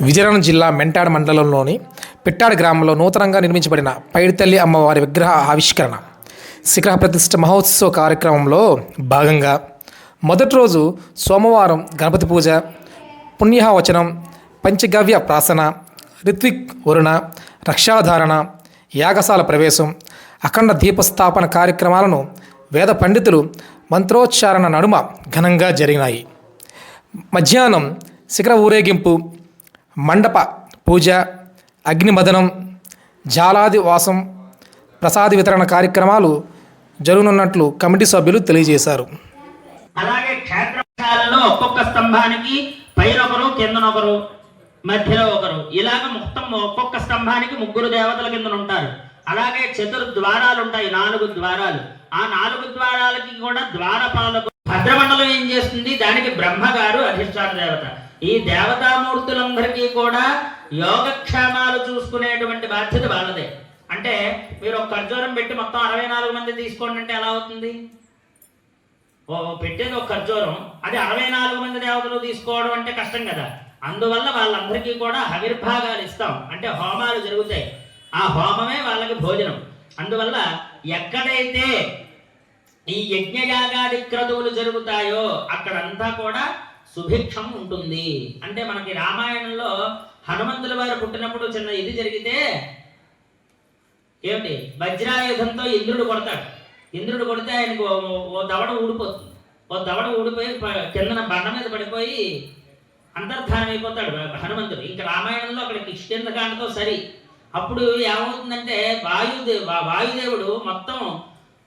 విజయనగరం జిల్లా మెంటాడ మండలంలోని పిట్టాడు గ్రామంలో నూతనంగా నిర్మించబడిన పైడితల్లి అమ్మవారి విగ్రహ ఆవిష్కరణ. శిఖర ప్రతిష్ఠ మహోత్సవ కార్యక్రమంలో భాగంగా మొదటి రోజు సోమవారం గణపతి పూజ పుణ్యవచనం పంచగవ్య ప్రాసన రిత్విక్ వరుణ రక్షాధారణ యాగశాల ప్రవేశం అఖండ దీపస్థాపన కార్యక్రమాలను వేద పండితులు మంత్రోచ్చారణ నడుమ ఘనంగా జరిగినాయి. మధ్యాహ్నం శిఖర ఊరేగింపు మండప పూజ అగ్నిమదనం జాలాది వాసం ప్రసాద వితరణ కార్యక్రమాలు జరుగునున్నట్లు కమిటీ సభ్యులు తెలియజేశారు. అలాగే క్షేత్రశాలలో ఒక్కొక్క స్తంభానికి పైన ఒకరు కిందనొకరు మధ్యలో ఒకరు. ఇలాగ మొత్తం ఒక్కొక్క స్తంభానికి ముగ్గురు దేవతల కింద ఉంటారు అలాగే చతుర్ ద్వారాలు ఉంటాయి నాలుగు ద్వారాలు. ఆ నాలుగు ద్వారాలకి కూడా ద్వారపాలకు భద్రమండలం ఏం చేస్తుంది? దానికి బ్రహ్మగారు అధిష్టాన దేవత. ఈ దేవతామూర్తులందరికీ కూడా యోగక్షేమాలు చూసుకునేటువంటి బాధ్యత వాళ్ళదే. అంటే మీరు ఒక ఖర్జూరం పెట్టి మొత్తం అరవై నాలుగు మంది తీసుకోండి అంటే ఎలా అవుతుంది? ఓ పెట్టేది ఒక ఖర్జూరం అది అరవై నాలుగు మంది దేవతలు తీసుకోవడం అంటే కష్టం కదా. అందువల్ల వాళ్ళందరికీ కూడా ఆవిర్భాగాలు ఇస్తాం. అంటే హోమాలు జరుగుతాయి. ఆ హోమమే వాళ్ళకి భోజనం. అందువల్ల ఎక్కడైతే ఈ యజ్ఞయాగాది క్రతువులు జరుగుతాయో అక్కడంతా కూడా సుభిక్షం ఉంటుంది. అంటే మనకి రామాయణంలో హనుమంతుల వారు పుట్టినప్పుడు చిన్న ఇది జరిగితే ఏమిటి? వజ్రాయుధంతో ఇంద్రుడు కొడతాడు. ఇంద్రుడు కొడితే ఆయనకు ఓ- దవడ ఊడిపోతుంది. ఓ దవడ ఊడిపోయి కిందన బండ మీద పడిపోయి అంతర్ధానం అయిపోతాడు హనుమంతుడు. ఇంకా రామాయణంలో అక్కడ కిష్కిందకాండతో సరి. అప్పుడు ఏమవుతుందంటే వాయుదే వాయుదేవుడు మొత్తం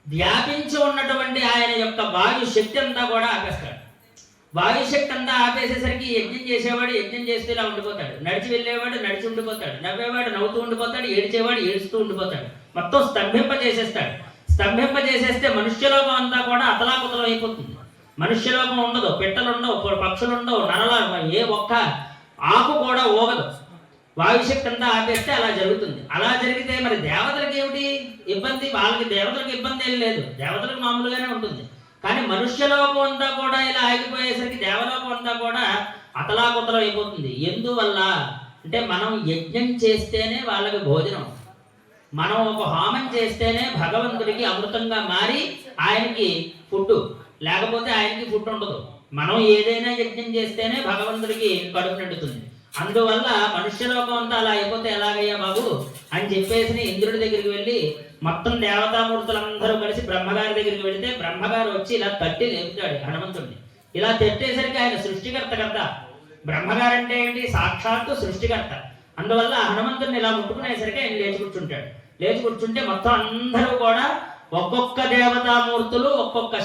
వ్యాపించి ఉన్నటువంటి ఆయన యొక్క వాయు శక్తి అంతా కూడా ఆపేస్తాడు. వాయుశక్తి అంతా ఆపేసేసరికి యజ్ఞం చేసేవాడు యజ్ఞం చేస్తూ ఇలా ఉండిపోతాడు. నడిచి వెళ్ళేవాడు నడిచి ఉండిపోతాడు. నవ్వేవాడు నవ్వుతూ ఉండిపోతాడు ఏడిచేవాడు ఏడుస్తూ ఉండిపోతాడు. మొత్తం స్తంభింప చేసేస్తాడు స్తంభింప చేసేస్తే మనుష్యలోకం అంతా కూడా అతలాకుతలం అయిపోతుంది మనుష్యలోకం ఉండదు పిట్టలు ఉండవు పక్షులు ఉండవు నరల ఏ ఒక్క ఆకు కూడా ఊగదు. వాయుశక్తి అంతా ఆపేస్తే అలా జరుగుతుంది. అలా జరిగితే మరి దేవతలకు ఏమిటి ఇబ్బంది? వాళ్ళకి దేవతలకు ఇబ్బంది ఏం లేదు. దేవతలకు మామూలుగానే ఉంటుంది. కానీ మనుష్యలోకం అంతా కూడా ఇలా ఆగిపోయేసరికి దేవలోకం అంతా కూడా అతలాకుతలం అయిపోతుంది. ఎందువల్ల? అంటే మనం యజ్ఞం చేస్తేనే వాళ్ళకి భోజనం. మనం ఒక హోమం చేస్తేనే భగవంతుడికి అమృతంగా మారి ఆయనకి ఫుడ్ లేకపోతే ఆయనకి ఫుడ్ ఉండదు. మనం ఏదైనా యజ్ఞం చేస్తేనే భగవంతుడికి కడుపు నిండుతుంది. అందువల్ల మనుష్యలోకం అంతా అలా అయిపోతే ఎలాగయ్యా బాబు? అని చెప్పేసి ఇంద్రుడి దగ్గరికి వెళ్ళి మొత్తం దేవతామూర్తులందరూ కలిసి బ్రహ్మగారి దగ్గరికి వెళితే బ్రహ్మగారు వచ్చి ఇలా తట్టి లేపుతాడు హనుమంతుడిని ఇలా తెట్టేసరికి ఆయన సృష్టికర్త కదా. బ్రహ్మగారు అంటే ఏంటి? సాక్షాత్తు సృష్టికర్త. అందువల్ల హనుమంతుడిని ఇలా ముట్టుకునేసరికి ఆయన లేచి కూర్చుంటాడు. లేచి కూర్చుంటే మొత్తం అందరూ కూడా ఒక్కొక్క దేవతామూర్తులు ఒక్కొక్క